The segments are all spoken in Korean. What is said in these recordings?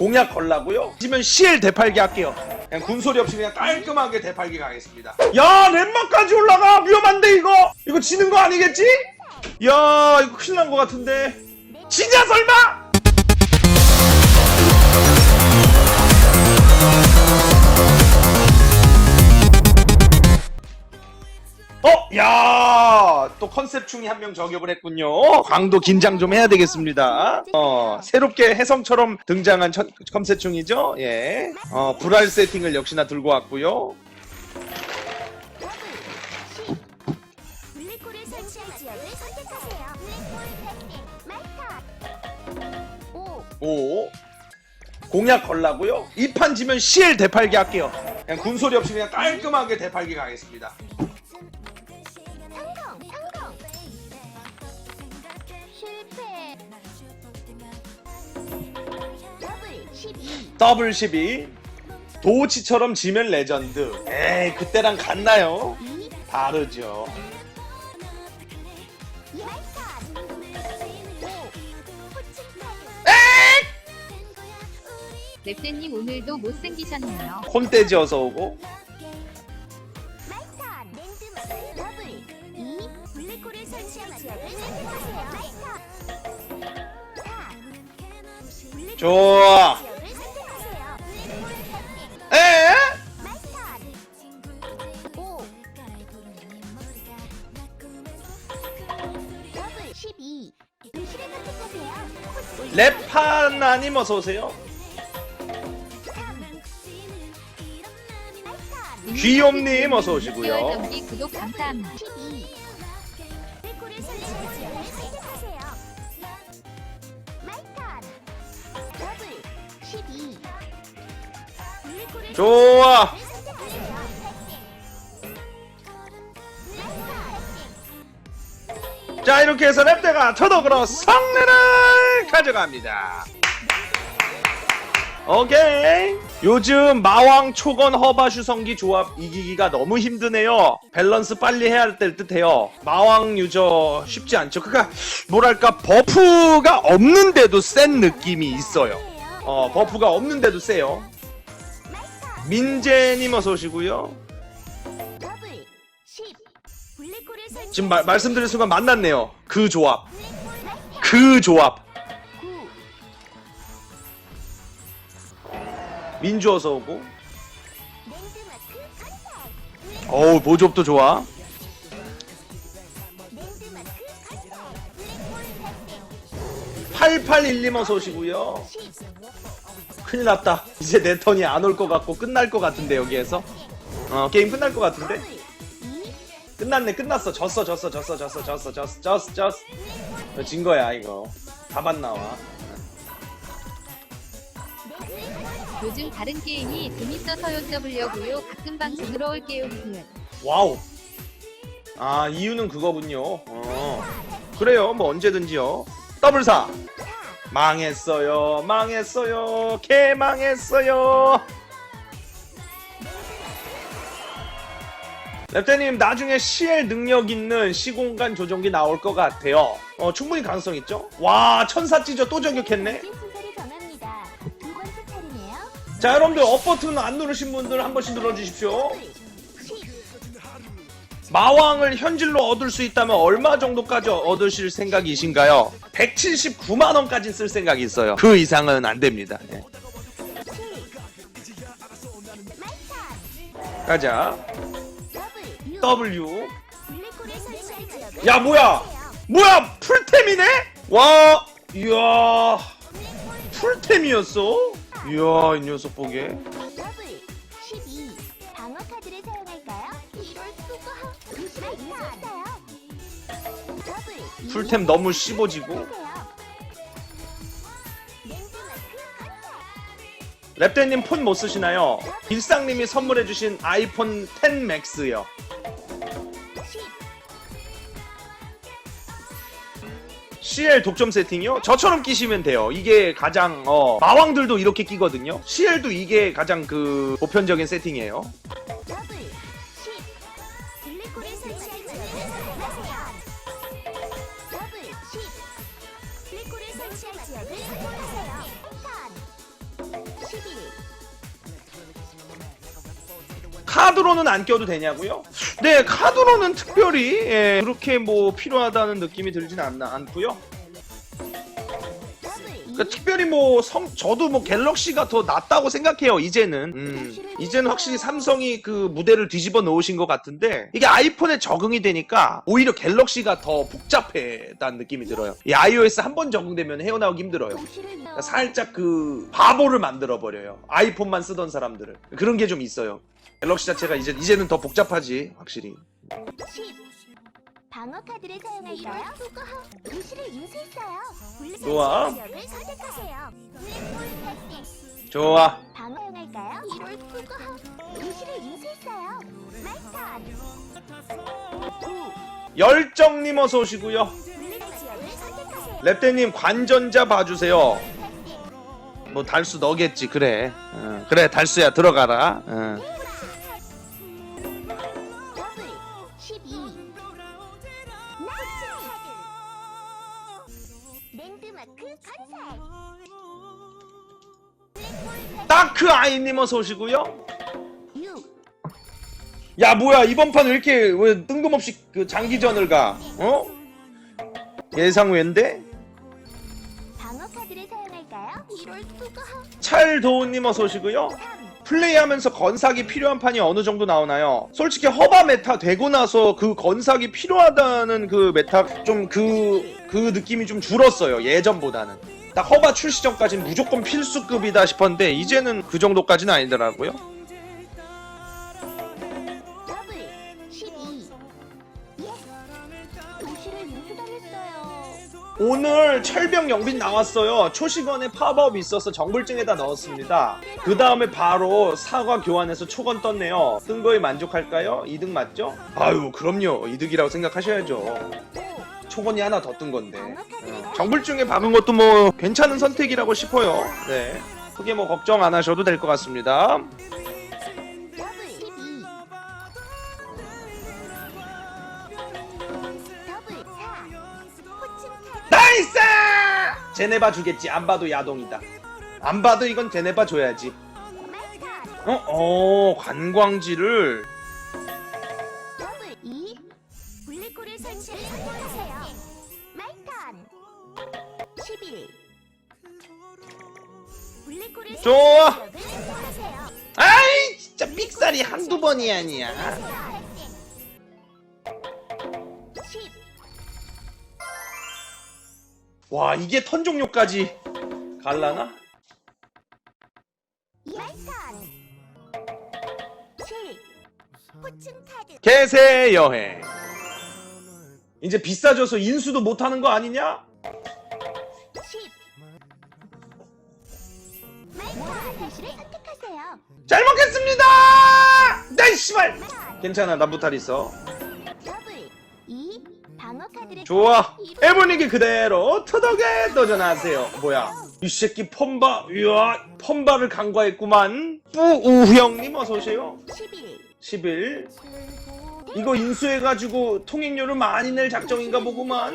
공약 걸라고요? 지면 CL 대팔기 할게요. 그냥 군소리 없이 그냥 깔끔하게 대팔기 가겠습니다. 야 렘마까지 올라가 위험한데 이거 이거 지는 거 아니겠지? 야 이거 큰일 난 거 같은데 진짜 설마? 어, 야, 또 컨셉 충이 한명 저격을 했군요. 광도 긴장 좀 해야 되겠습니다. 어, 새롭게 혜성처럼 등장한 첫- 컨셉 충이죠. 예, 어, 불알 세팅을 역시나 들고 왔고요. 블랙홀을 설치할 지역을 선택하세요. 블랙홀 세팅 마스터 5 오, 공약 걸라고요? 이 판 지면 CL 대팔기 할게요. 그냥 군소리 없이 그냥 깔끔하게 대팔기 가겠습니다. 12 더블 12. 도치처럼 지면 레전드. 에이, 그때랑 같나요? 2 다르죠. 마스터 5 호칭 랩대님 오늘도 못생기셨네요. 콘떼지 어서 오고. 마스 랩하나님 어서 오세요. 귀염님 어서 오시고요. 좋아. 자 이렇게 해서 랩대가 저도 그렇 성내는 가져갑니다. 오케이. 요즘 마왕 초건 허바 슈성기 조합 이기기가 너무 힘드네요. 밸런스 빨리 해야 할때 듯해요. 마왕 유저 쉽지 않죠. 그러니까 뭐랄까 버프가 없는데도 센 느낌이 있어요. 어 버프가 없는데도 세요. 민재님 어서 오시고요. 더블 10 블랙홀을 설치 지금 마- 말씀드린 순간 만났네요. 그 조합. 그 조합. 민주 어서 오고. 어우 보조업도 좋아. 랜드마크 컨택 블랙홀 세팅 8812 어서 오시고요. 10 큰일 났다. 이제 내 턴이 안 올 것 같고 끝날 것 같은데 여기에서. 어 게임 끝날 것 같은데. 더블 2 끝났네 끝났어. 졌어 졌어 졌어 졌어 졌어 졌어 졌어 졌어. 어, 진 거야 이거. 답안 나와. 요즘 다른 게임이 재밌어서요 써보려고요. 가끔 방송으로 올게요. 그. 와우. 아 이유는 그거군요. 어. 그래요 뭐 언제든지요. 더블 사. 망했어요. 망했어요. 개 망했어요. 랩테님 나중에 CL 능력 있는 시공간 조종기 나올 것 같아요. 어 충분히 가능성 있죠? 와 천사 찢어 또 저격했네. 자 여러분들 업 버튼 안 누르신 분들 한 번씩 눌러주십시오. 10 마왕을 현질로 얻을 수 있다면 얼마 정도까지 얻으실 생각이신가요? 179만 원까지 쓸 생각이 있어요. 그 이상은 안 됩니다. 예. 7 마이턴 가자. 더블 6 W. 야 뭐야? 뭐야 풀템이네? 와, 이야, 풀템이었어? 이야 이 녀석 보게. 더블 12 방어 카드를 사용할까요? 이럴 수가. 더블 2 풀템 너무 씹어지고. 랩대님 폰 못 쓰시나요? 일상님이 선물해주신 아이폰 10 맥스요. CL 독점 세팅이요? 저처럼 끼시면 돼요. 이게 가장 어, 마왕들도 이렇게 끼거든요. CL도 이게 가장 그 보편적인 세팅이에요. 더블 10 블랙홀을 설치할 지역을 선택하세요. 더블 10 블랙홀을 설치할 지역을 선택하세요. 패턴 카드로는 안 껴도 되냐고요? 네, 카드로는 특별히 예, 그렇게 뭐 필요하다는 느낌이 들진 않나 않고요. 그러니까 특별히 뭐 성, 저도 뭐 갤럭시가 더 낫다고 생각해요. 이제는 음, 이제는 확실히 삼성이 그 무대를 뒤집어 놓으신 것 같은데 이게 아이폰에 적응이 되니까 오히려 갤럭시가 더 복잡해다는 느낌이 들어요. 이 iOS 한 번 적응되면 헤어나오기 힘들어요. 그러니까 살짝 그 바보를 만들어 버려요. 아이폰만 쓰던 사람들을 그런 게 좀 있어요. 갤럭시 자체가 이제 이제는 더 복잡하지 확실히. 10. 방어 카드를 사용할까요? 루시를 인수했어요. 블랙 좋아. 공격을 선택하세요. 블랙볼 패스. 좋아. 방어 사용할까요? 이럴 수가. 루시를 인수했어요. 마이턴. 열정님 어서 오시고요. 블랙 지역을 선택하세요. 랩대님 관전자 봐주세요. 뭐 달수 너겠지 그래. 어, 그래 달수야 들어가라. 어. 더블 12. 카드. 랜드마크 건설. 패스. 다크 아이님 어서 오시고요. 6. 야 뭐야 이번 판 왜 이렇게 왜 뜬금없이 그 장기전을 가? 어? 예상 외인데? 방어 카드를 사용할까요? 이럴 수가. 찰도우님 어서 오시고요. 3. 플레이하면서 건삭이 필요한 판이 어느 정도 나오나요? 솔직히 허바 메타 되고 나서 그 건삭이 필요하다는 그 메타 좀 그 그 느낌이 좀 줄었어요 예전보다는 딱 허바 출시 전까지는 무조건 필수급이다 싶었는데 이제는 그 정도까지는 아니더라고요 오늘 철병 영빈 나왔어요. 초시건에 팝업이 있어서 정글증에다 넣었습니다. 그 다음에 바로 사과 교환해서 초건 떴네요. 뜬 거에 만족할까요? 이득 맞죠? 아유 그럼요. 이득이라고 생각하셔야죠. 초건이 하나 더 뜬 건데. 어, 정글증에 박은 것도 뭐 괜찮은 선택이라고 싶어요. 네. 크게 뭐 걱정 안 하셔도 될 것 같습니다 제네바 주겠지 안 봐도 야동이다 안 봐도 이건 제네바 줘야지. 어? 어 관광지를 더블 2. 블랙홀을 설치를 선택하세요. 마이턴. 11. 블랙홀을 좋아. 아이 진짜 삑살이 한두 번이 아니야 와 이게 턴 종료까지 갈라나? 마이턴. 7. 포춘 카드. 개세 여행 이제 비싸져서 인수도 못하는 거 아니냐? 10. 마이턴. 도시를 선택하세요. 잘 먹겠습니다! 나이 씨발! 마이턴. 괜찮아 나부탈 있어 더블 2. 방어 카드를 좋아 에보닉이 그대로. 투덕에 도전하세요. 뭐야? 이 새끼 펌바. 이야 펌바를 간과했구만. 뿌우형님 어서오세요. 11. 11 이거 인수해가지고 통행료를 많이 낼 작정인가 보구만.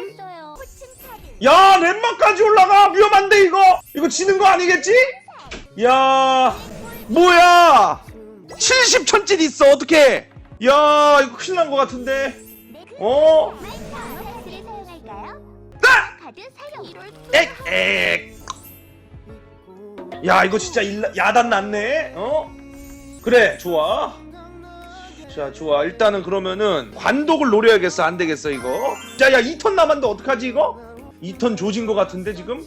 야 렘마까지 올라가. 위험한데 이거. 이거 지는 거 아니겠지? 야 뭐야? 70천질 있어. 어떡해. 야 이거 큰일 난 거 같은데. 어? 이럴 엑엑 야 이거 진짜 일라, 야단 났네 어? 그래 좋아 자 좋아 일단은 그러면은 관독을 노려야겠어 안 되겠어 이거 자야 2턴 남았는데 어떡하지 이거? 2턴 조진 거 같은데 지금?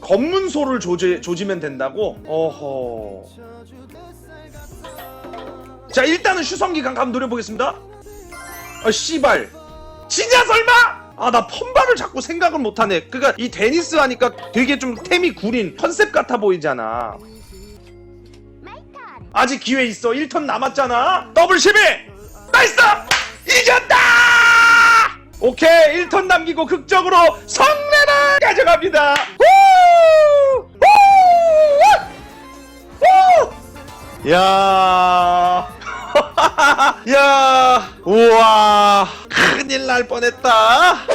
검문소를 조지, 조지면 된다고? 어허 자 일단은 슈성기간 한번 노려보겠습니다 아 씨발. 진짜 설마? 아 나 펌바를 자꾸 생각을 못하네. 그니까 이 데니스 하니까 되게 좀 템이 구린 컨셉 같아 보이잖아. 아직 기회 있어. 1턴 남았잖아. 더블 12 나이스! 이겼다! 오케이. 1턴 남기고 극적으로 성내를 가져갑니다. 우! 우! 우! 야 야 우와 큰일 날 뻔했다